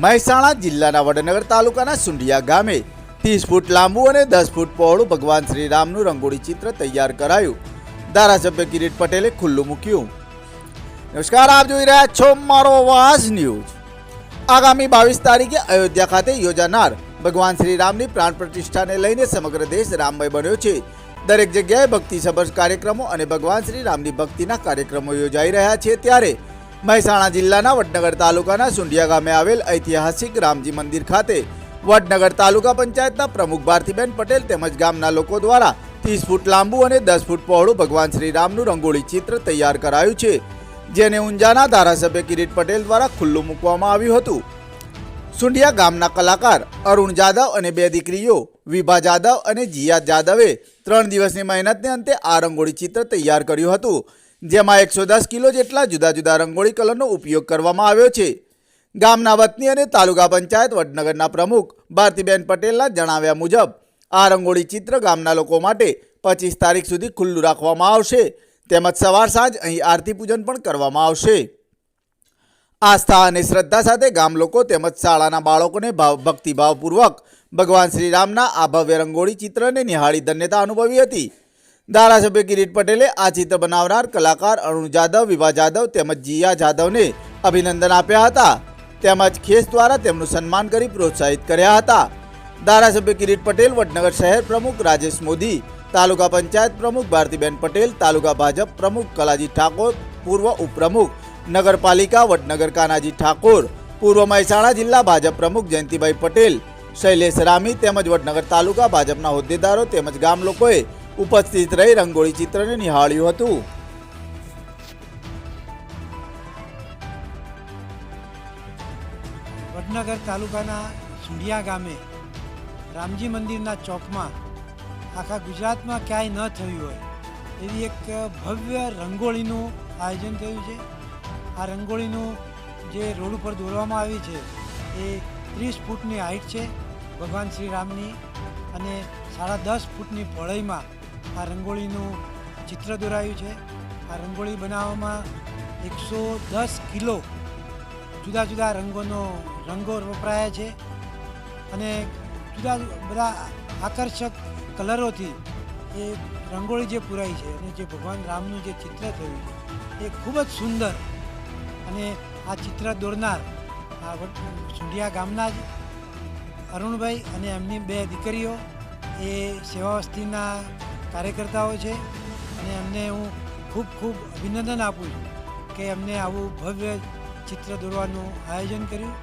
મહેસાણા જિલ્લાના વડનગર તાલુકાના સુંઢિયા ગામે ત્રીસ ફૂટ લાંબુ અને દસ ફૂટ પહોળું ભગવાન શ્રીરામનું રંગોળી ચિત્ર તૈયાર કરાયું. ધારાસભ્ય કિરીટ પટેલે ખુલ્લું મૂક્યું. નમસ્કાર, આપ જોઈ રહ્યા છો મારો વાસ ન્યૂઝ. આગામી બાવીસ તારીખે અયોધ્યા ખાતે યોજાનાર ભગવાન શ્રીરામની પ્રાણ પ્રતિષ્ઠાને લઈને સમગ્ર દેશ રામમય બન્યો છે. દરેક જગ્યાએ ભક્તિસભર કાર્યક્રમો અને ભગવાન શ્રીરામની ભક્તિના કાર્યક્રમો યોજાઈ રહ્યા છે. ત્યારે મહેસાણા જિલ્લાના વડનગર તાલુકાના સુંઢિયા ગામે આવેલ ઐતિહાસિક રામજી મંદિર ખાતે વડનગર તાલુકા પંચાયતના પ્રમુખ ભારતીબેન પટેલ તેમજ ગામના લોકો દ્વારા ત્રીસ ફૂટ લાંબુ અને દસ ફૂટ પહોળું ભગવાન શ્રી રામનું રંગોળી ચિત્ર તૈયાર કરાયું છે, જેને ઊંઝાના ધારાસભ્ય કિરીટ પટેલ દ્વારા ખુલ્લું મૂકવામાં આવ્યું હતું. સુંઢિયા ગામના કલાકાર અરુણ જાદવ અને બે દીકરીઓ વિભા જાદવ અને જીયા જાદવે ત્રણ દિવસની મહેનતને અંતે આ રંગોળી ચિત્ર તૈયાર કર્યું હતું. જેમાં એકસો દસ કિલો જેટલા જુદા જુદા રંગોળી કલરનો ઉપયોગ કરવામાં આવ્યો છે. ગામના વતની અને તાલુકા પંચાયત વડનગરના પ્રમુખ ભારતીબેન પટેલના જણાવ્યા મુજબ, આ રંગોળી ચિત્ર ગામના લોકો માટે પચીસ તારીખ સુધી ખુલ્લું રાખવામાં આવશે. તેમજ સવાર સાંજ અહીં આરતી પૂજન પણ કરવામાં આવશે. આસ્થા અને શ્રદ્ધા સાથે ગામ લોકો તેમજ શાળાના બાળકોને ભાવ, ભક્તિભાવપૂર્વક ભગવાન શ્રીરામના આ ભવ્ય રંગોળી ચિત્રને નિહાળી ધન્યતા અનુભવી હતી. ધારાસભ્ય કિરીટ પટેલે આ ચિત્ર બનાવનાર કલાકાર અરુણ જાદવ વિભા જાદવ તેમજ જીયા જાદવને અભિનંદન આપ્યા હતા. તેમજ ખેસ દ્વારા તેમનું સન્માન કરી પ્રોત્સાહિત કર્યા હતા. ધારાસભ્ય કિરીટ પટેલ વડનગર શહેર પ્રમુખ રાજેશ મોદી, તાલુકા પંચાયત પ્રમુખ ભારતીબેન પટેલ, તાલુકા ભાજપ પ્રમુખ કલાજી ઠાકોર, પૂર્વ ઉપપ્રમુખ નગરપાલિકા વડનગર કાનાજી ઠાકોર, પૂર્વ મહેસાણા જિલ્લા ભાજપ પ્રમુખ જયંતિભાઈ પટેલ, શૈલેષ રામી તેમજ વડનગર તાલુકા ભાજપના હોદ્દેદારો તેમજ ગામ લોકોએ ઉપસ્થિત રહી રંગોળી ચિત્રને નિહાળ્યું હતું. વડનગર તાલુકાના સુંઢિયા ગામે રામજી મંદિરના ચોકમાં આખા ગુજરાતમાં ક્યાંય ન થયું હોય એવી એક ભવ્ય રંગોળીનું આયોજન થયું છે. આ રંગોળીનું જે રોડ ઉપર દોરવામાં આવી છે એ ત્રીસ ફૂટની હાઇટ છે. ભગવાન શ્રી રામની અને સાડા દસ ફૂટની પહોળાઈમાં આ રંગોળીનું ચિત્ર દોરાયું છે. આ રંગોળી બનાવવામાં એકસો દસ કિલો જુદા જુદા રંગોનો રંગો વપરાયા છે અને જુદા બધા આકર્ષક કલરોથી એ રંગોળી જે પૂરાઈ છે અને જે ભગવાન રામનું જે ચિત્ર થયું એ ખૂબ જ સુંદર અને આ ચિત્ર દોરનાર આ સુંઢિયા ગામના જ અરુણભાઈ અને એમની બે દીકરીઓ એ સેવા વસ્તીના કાર્યકર્તાઓ છે અને એમને હું ખૂબ ખૂબ અભિનંદન આપું છું કે એમને આવું ભવ્ય ચિત્ર દોરવાનું આયોજન કર્યું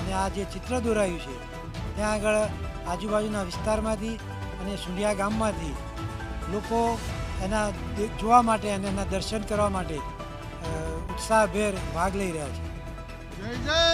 અને આ જે ચિત્ર દોરાયું છે, ત્યાં આગળ આજુબાજુના વિસ્તારમાંથી અને સુંઢિયા ગામમાંથી લોકો એના જોવા માટે અને એના દર્શન કરવા માટે ઉત્સાહભેર ભાગ લઈ રહ્યા છે. જય જય!